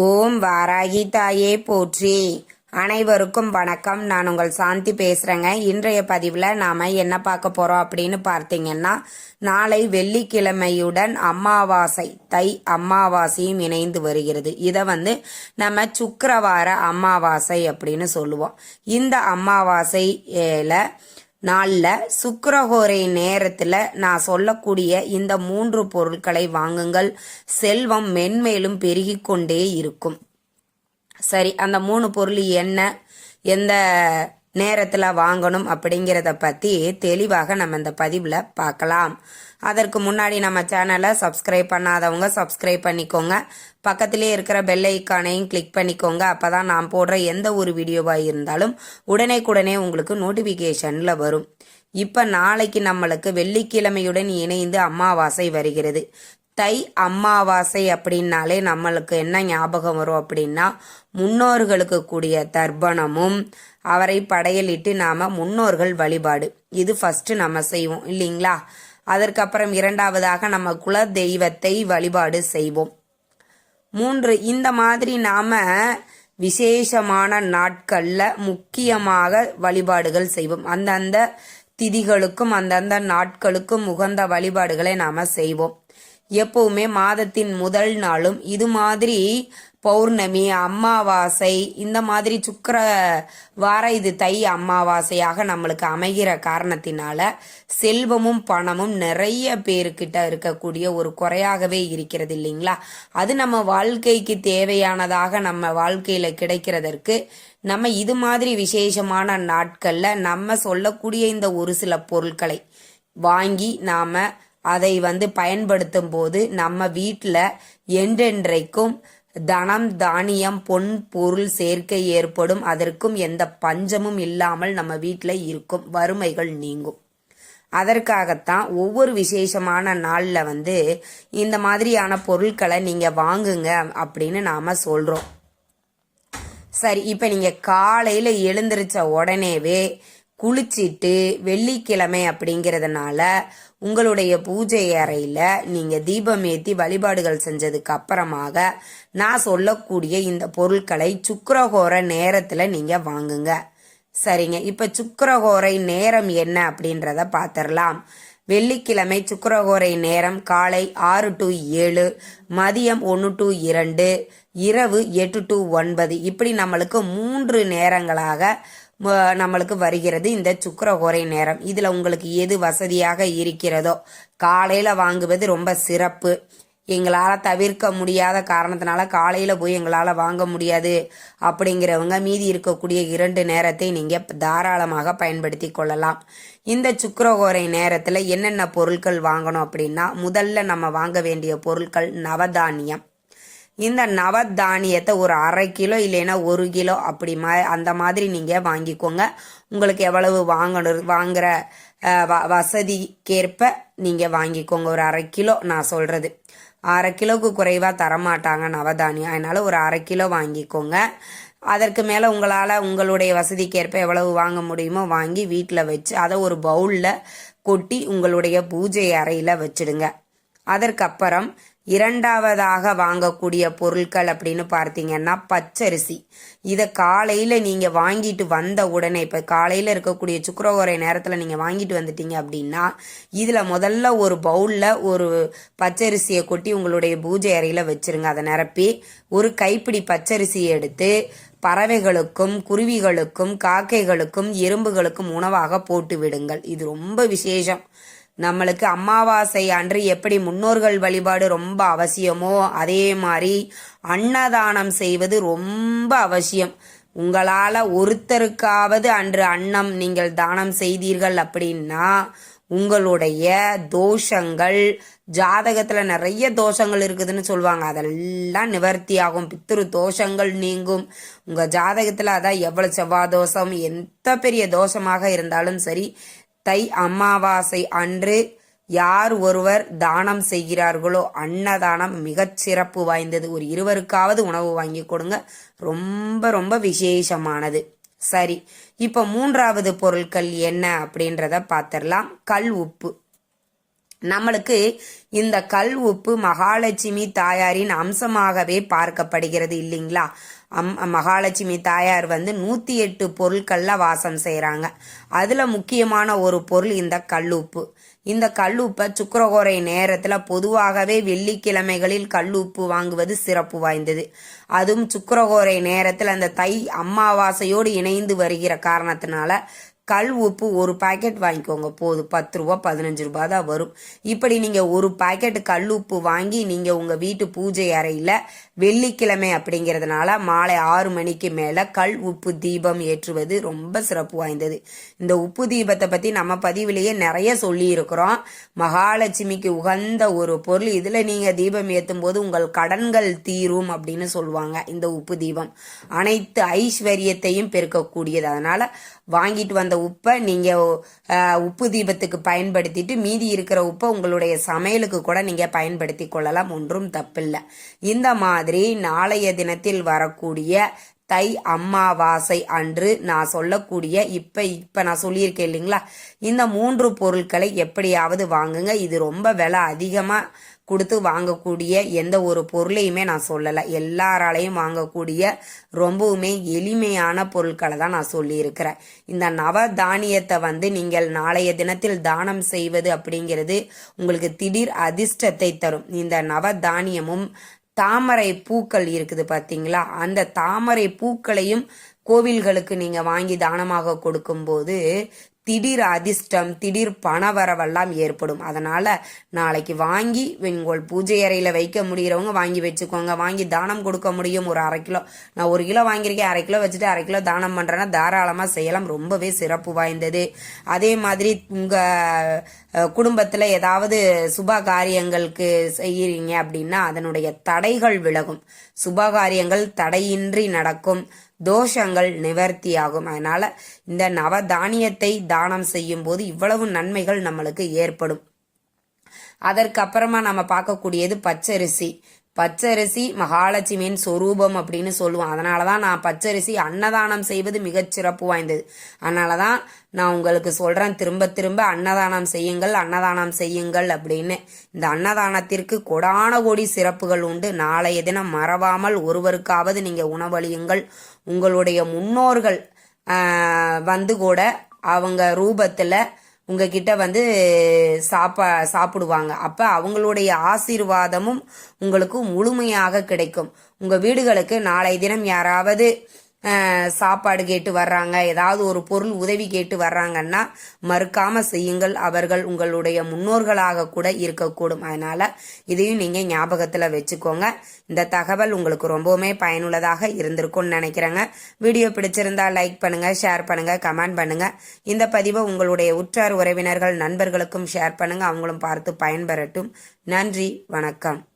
ஓம் வாராகி தாயே போற்றி. அனைவருக்கும் வணக்கம். நான் உங்கள் சாந்தி பேசுகிறேங்க இன்றைய பதிவில் நாம் என்ன பார்க்க போகிறோம் அப்படின்னு பார்த்தீங்கன்னா நாளை வெள்ளிக்கிழமையுடன் அமாவாசை தை அமாவாசையும் இணைந்து வருகிறது. இதை வந்து நம்ம சுக்கரவார அமாவாசை அப்படின்னு சொல்லுவோம். இந்த அமாவாசையில நாளில் சுக்கிரஹோரை நேரத்தில் நான் சொல்லக்கூடிய இந்த மூன்று பொருட்களை வாங்குங்கள். செல்வம் மென்மேலும் பெருகி கொண்டே இருக்கும். சரி அந்த மூணு பொருள் என்ன எந்த நேரத்தில் வாங்கணும் அப்படிங்கிறத பற்றி தெளிவாக நம்ம இந்த பதிவில் பார்க்கலாம். அதற்கு முன்னாடி நம்ம சேனலை சப்ஸ்கிரைப் பண்ணாதவங்க சப்ஸ்கிரைப் பண்ணிக்கோங்க. பக்கத்திலே இருக்கிற பெல் ஐக்கானையும் கிளிக் பண்ணிக்கோங்க. அப்போ தான் நான் போடுற எந்த ஒரு வீடியோவாக இருந்தாலும் உடனே உங்களுக்கு நோட்டிஃபிகேஷனில் வரும். இப்போ நாளைக்கு நம்மளுக்கு வெள்ளிக்கிழமையுடன் இணைந்து அமாவாசை வருகிறது. தை அமாவாசை அப்படின்னாலே நம்மளுக்கு என்ன ஞாபகம் வரும் அப்படின்னா முன்னோர்களுக்கு கூடிய தர்ப்பணமும் அவரை படையலிட்டு நாம முன்னோர்கள் வழிபாடு. இது ஃபர்ஸ்ட் நம்ம செய்வோம். இல்லைங்களா? அதற்கப்புறம் இரண்டாவதாக நம்ம குல தெய்வத்தை வழிபாடு செய்வோம். மூன்று இந்த மாதிரி நாம விசேஷமான நாட்கள்ல முக்கியமாக வழிபாடுகள் செய்வோம். அந்தந்த திதிகளுக்கும் அந்தந்த நாட்களுக்கும் உகந்த வழிபாடுகளை நாம செய்வோம். எப்பவுமே மாதத்தின் முதல் நாளும் இது மாதிரி பௌர்ணமி அமாவாசை இந்த மாதிரி சுக்கர வார இது தை அமாவாசையாக நம்மளுக்கு அமைகிற காரணத்தினால செல்வமும் பணமும் நிறைய பேருக்கிட்ட இருக்கக்கூடிய ஒரு குறையாகவே இருக்கிறது இல்லைங்களா? அது நம்ம வாழ்க்கைக்கு தேவையானதாக நம்ம வாழ்க்கையில கிடைக்கிறதற்கு நம்ம இது மாதிரி விசேஷமான நாட்கள்ல நம்ம சொல்லக்கூடிய இந்த ஒரு சில பொருட்களை வாங்கி நாம அதை வந்து பயன்படுத்தும் போது நம்ம வீட்டில் என்றென்றைக்கும் தனம் தானியம் பொன் பொருள் சேர்க்கை ஏற்படும். அதற்கும் எந்த பஞ்சமும் இல்லாமல் நம்ம வீட்டில் இருக்கும். வறுமைகள் நீங்கும். அதற்காகத்தான் ஒவ்வொரு விசேஷமான நாளில் வந்து இந்த மாதிரியான பொருட்களை நீங்கள் வாங்குங்க அப்படின்னு நாம் சொல்கிறோம் சரி இப்போ நீங்கள் காலையில் எழுந்திரிச்ச உடனேவே குளிச்சிட்டு வெள்ளிக்கிழமை அப்படிங்கிறதுனால உங்களுடைய பூஜை அறையில் நீங்கள் தீபம் ஏற்றி வழிபாடுகள் செஞ்சதுக்கு அப்புறமாக நான் சொல்லக்கூடிய இந்த பொருட்களை சுக்கரகோர நேரத்தில் நீங்கள் வாங்குங்க. சரிங்க. இப்போ சுக்கரகோரை நேரம் என்ன அப்படின்றத பார்த்துடலாம் வெள்ளிக்கிழமை சுக்கரகோரை நேரம் காலை ஆறு டு ஏழு மதியம் ஒன்று டு இரண்டு இரவு எட்டு டு ஒன்பது. இப்படி நம்மளுக்கு மூன்று நேரங்களாக நம்மளுக்கு வருகிறது இந்த சுக்கரகோரை நேரம். இதில் உங்களுக்கு எது வசதியாக இருக்கிறதோ காலையில் வாங்குவது ரொம்ப சிறப்பு. எங்களால் தவிர்க்க முடியாத காரணத்தினால காலையில் போய் எங்களால் வாங்க முடியாது அப்படிங்கிறவங்க மீதி இருக்கக்கூடிய இரண்டு நேரத்தை நீங்கள் தாராளமாக பயன்படுத்தி கொள்ளலாம். இந்த சுக்கரகோரை நேரத்தில் என்னென்ன பொருட்கள் வாங்கணும் அப்படின்னா முதல்ல நம்ம வாங்க வேண்டிய பொருட்கள் நவதானியம். இந்த நவதானியத்தை ஒரு அரை கிலோ இல்லைன்னா ஒரு கிலோ அப்படி மா அந்த மாதிரி நீங்கள் வாங்கிக்கோங்க. உங்களுக்கு எவ்வளவு வாங்கணும் வாங்குற வசதிக்கேற்ப நீங்கள் வாங்கிக்கோங்க. ஒரு அரை கிலோ நான் சொல்கிறது அரை கிலோவுக்கு குறைவாக தரமாட்டாங்க நவதானியம். அதனால் ஒரு அரை கிலோ வாங்கிக்கோங்க. அதற்கு மேலே உங்களால் உங்களுடைய வசதிக்கேற்ப எவ்வளவு வாங்க முடியுமோ வாங்கி வீட்டில் வச்சு அதை ஒரு பவுலில் கொட்டி உங்களுடைய பூஜை அறையில் வச்சுடுங்க. அதற்கப்புறம் இரண்டாவதாக வாங்கக்கூடிய பொருட்கள் அப்படின்னு பார்த்தீங்கன்னா பச்சரிசி. இதை காலையில் நீங்கள் வாங்கிட்டு வந்த உடனே இப்போ காலையில் இருக்கக்கூடிய சுக்கரவரை நேரத்தில் நீங்கள் வாங்கிட்டு வந்துட்டீங்க அப்படின்னா இதில் முதல்ல ஒரு பவுலில் ஒரு பச்சரிசியை கொட்டி உங்களுடைய பூஜை அறையில் வச்சுருங்க. அதை நிரப்பி ஒரு கைப்பிடி பச்சரிசியை எடுத்து பறவைகளுக்கும் குருவிகளுக்கும் காக்கைகளுக்கும் எறும்புகளுக்கும் உணவாக போட்டு விடுங்கள். இது ரொம்ப விசேஷம். நம்மளுக்கு அமாவாசை அன்று எப்படி முன்னோர்கள் வழிபாடு ரொம்ப அவசியமோ அதே மாதிரி அன்னதானம் செய்வது ரொம்ப அவசியம். உங்களால் ஒருத்தருக்காவது அன்று அன்னம் நீங்கள் தானம் செய்தீர்கள் அப்படின்னா உங்களுடைய தோஷங்கள் ஜாதகத்தில் நிறைய தோஷங்கள் இருக்குதுன்னு சொல்லுவாங்க. அதெல்லாம் நிவர்த்தி ஆகும் பித்திரு தோஷங்கள் நீங்கும். உங்கள் ஜாதகத்தில் அதான் எவ்வளோ செவ்வாய் தோஷம் எந்த பெரிய தோஷமாக இருந்தாலும் சரி தை அமாவாசை அன்று யார் ஒருவர் தானம் செய்கிறார்களோ அன்னதானம் மிகச் சிறப்பு வாய்ந்தது. ஒரு இருவருக்காவது உணவு வாங்கி கொடுங்க. ரொம்ப ரொம்ப விசேஷமானது. சரி இப்போ மூன்றாவது பொருட்கள் என்ன அப்படின்றத பார்த்துடலாம். கல் உப்பு. நம்மளுக்கு இந்த கல் உப்பு மகாலட்சுமி தாயாரின் அம்சமாகவே பார்க்கப்படுகிறது இல்லைங்களா? அம் மகாலட்சுமி தாயார் வந்து நூற்றி எட்டு பொருட்களில் வாசம் செய்கிறாங்க அதில் முக்கியமான ஒரு பொருள் இந்த கல்லுப்பு இந்த கல்லுப்பை சுக்கரகோரை நேரத்தில் பொதுவாகவே வெள்ளிக்கிழமைகளில் கல்லுப்பு வாங்குவது சிறப்பு வாய்ந்தது. அதுவும் சுக்கரகோரை நேரத்தில் அந்த தை அம்மாவாசையோடு இணைந்து வருகிற காரணத்தினால கல் உப்பு ஒரு பாக்கெட் வாங்கிக்கோங்க. போதும். பத்து ரூபா பதினஞ்சு ரூபா தான் வரும். இப்படி நீங்கள் ஒரு பாக்கெட் கல் உப்பு வாங்கி நீங்கள் உங்கள் வீட்டு பூஜை அறையில் வெள்ளிக்கிழமை அப்படிங்கிறதுனால மாலை ஆறு மணிக்கு மேலே கல் உப்பு தீபம் ஏற்றுவது ரொம்ப சிறப்பு வாய்ந்தது. இந்த உப்பு தீபத்தை பற்றி நம்ம பதிவிலேயே நிறைய சொல்லியிருக்கிறோம். மகாலட்சுமிக்கு உகந்த ஒரு பொருள். இதில் நீங்கள் தீபம் ஏற்றும் போது உங்கள் கடன்கள் தீரும் அப்படின்னு சொல்லுவாங்க இந்த உப்பு தீபம். அனைத்து ஐஸ்வர்யத்தையும் பெருக்கக்கூடியது. அதனால் வாங்கிட்டு வந்த உப்பை நீங்கள் உப்பு தீபத்துக்கு பயன்படுத்திட்டு மீதி இருக்கிற உப்பை உங்களுடைய சமையலுக்கு கூட நீங்கள் பயன்படுத்தி கொள்ளலாம். ஒன்றும் தப்பில்லை. இந்த மாதிரி நாளைய தினத்தில் வரக்கூடிய தை அம்மாவாசை அன்று நான் சொல்லக்கூடிய இப்போ இப்போ நான் சொல்லியிருக்கேன் இல்லைங்களா? இந்த மூன்று பொருட்களை எப்படியாவது வாங்குங்க. இது ரொம்ப விலை அதிகமாக கொடுத்து வாங்கக்கூடிய எந்த ஒரு பொருளையுமே நான் சொல்லலை. எல்லாராலையும் வாங்கக்கூடிய ரொம்பவுமே எளிமையான பொருட்களை தான் நான் சொல்லியிருக்கிறேன். இந்த நவ தானியத்தை வந்து நீங்கள் நாளைய தினத்தில் தானம் செய்வது அப்படிங்கிறது உங்களுக்கு திடீர் அதிர்ஷ்டத்தை தரும். இந்த நவ தானியமும் தாமரை பூக்கள் இருக்குது பார்த்தீங்களா அந்த தாமரை பூக்களையும் கோவில்களுக்கு நீங்கள் வாங்கி தானமாக கொடுக்கும்போது திடீர் அதிர்ஷ்டம் திடீர் பணவரவெல்லாம் ஏற்படும். அதனால நாளைக்கு வாங்கி உங்கள் பூஜை அறையில் வைக்க முடிகிறவங்க வாங்கி வச்சுக்கோங்க. வாங்கி தானம் கொடுக்க முடியும். ஒரு அரை கிலோ நான் ஒரு கிலோ வாங்கியிருக்கேன். அரை கிலோ வச்சுட்டு அரை கிலோ தானம் பண்ணுறேன்னா தாராளமாக செய்யலாம். ரொம்பவே சிறப்பு வாய்ந்தது. அதே மாதிரி உங்கள் குடும்பத்தில் ஏதாவது சுப காரியங்களுக்கு செய்கிறீங்க அப்படின்னா அதனுடைய தடைகள் விலகும். சுபகாரியங்கள் தடையின்றி நடக்கும். தோஷங்கள் நிவர்த்தியாகும். அதனால இந்த நவதானியத்தை தானம் செய்யும் போது இவ்வளவு நன்மைகள் நம்மளுக்கு ஏற்படும். அதற்கு அப்புறமா நம்ம பார்க்கக்கூடியது பச்சரிசி. பச்சரிசி மகாலட்சுமியின் சொரூபம் அப்படின்னு சொல்லுவோம். அதனால தான் நான் பச்சரிசி அன்னதானம் செய்வது மிகச்சிறப்பு வாய்ந்தது. அதனால தான் நான் உங்களுக்கு சொல்கிறேன் திரும்ப திரும்ப அன்னதானம் செய்யுங்கள் அன்னதானம் செய்யுங்கள் அப்படின்னு. இந்த அன்னதானத்திற்கு கொடான கோடி சிறப்புகள் உண்டு. நாளைய தினம் மறவாமல் ஒருவருக்காவது நீங்கள் உணவளியுங்கள். உங்களுடைய முன்னோர்கள் வந்து கூட அவங்க ரூபத்தில் உங்ககிட்ட வந்து சாப்பா சாப்பிடுவாங்க. அப்போ அவங்களுடைய ஆசீர்வாதமும் உங்களுக்கு முழுமையாக கிடைக்கும். உங்கள் வீடுகளுக்கு நாளை தினம் யாராவது சாப்பாடு கேட்டு வர்றாங்க. ஏதாவது ஒரு பொருள் உதவி கேட்டு வர்றாங்கன்னா மறுக்காம செய்யுங்கள். அவர்கள் உங்களுடைய முன்னோர்களாக கூட இருக்கக்கூடும். அதனால இதையும் நீங்க ஞாபகத்துல வச்சுக்கோங்க. இந்த தகவல் உங்களுக்கு ரொம்பவுமே பயனுள்ளதாக இருந்திருக்கும்னு நினைக்கிறேங்க. வீடியோ பிடிச்சிருந்தா லைக் பண்ணுங்க ஷேர் பண்ணுங்க கமெண்ட் பண்ணுங்க. இந்த பதிவை உங்களுடைய உற்றார் உறவினர்கள் நண்பர்களுக்கும் ஷேர் பண்ணுங்க. அவங்களும் பார்த்து பயன்பெறட்டும். நன்றி வணக்கம்.